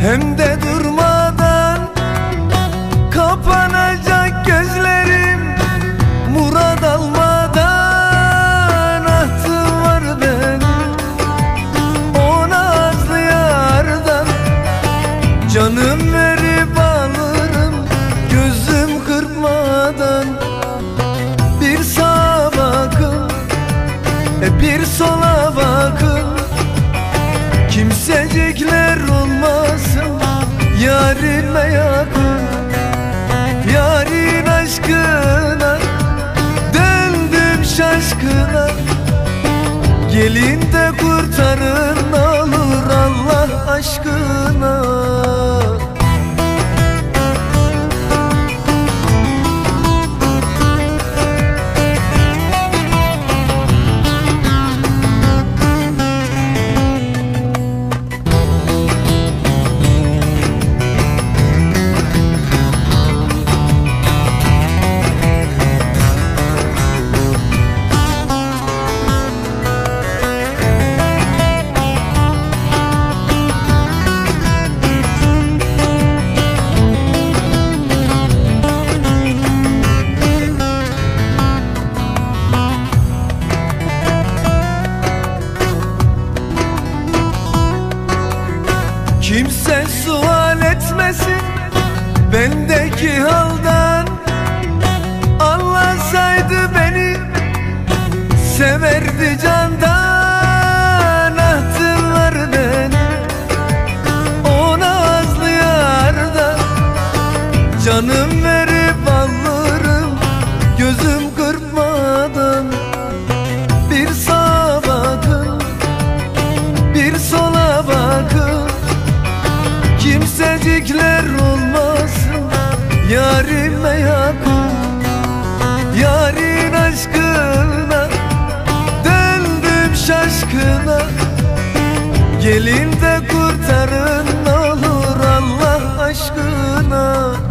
Hem de durmadan Kapanacak gözlerim Murad almadan Ahtım var benim. O nazlı yardan Canım verip alırım Gözüm kırpmadan. Bir sağa bakın e Bir sola Gelin de kurtarın olur Allah aşkına bendeki haldan Anlasaydı beni severdi candan Ahtım beni. O nazlı yardan Canım verip alırım gözüm kırpmadan. Bir sağa bakın bir sola bakın Kimsecikler Yarime yakın Yarın aşkına Döndüm şaşkına. Gelin de kurtarın olur Allah aşkına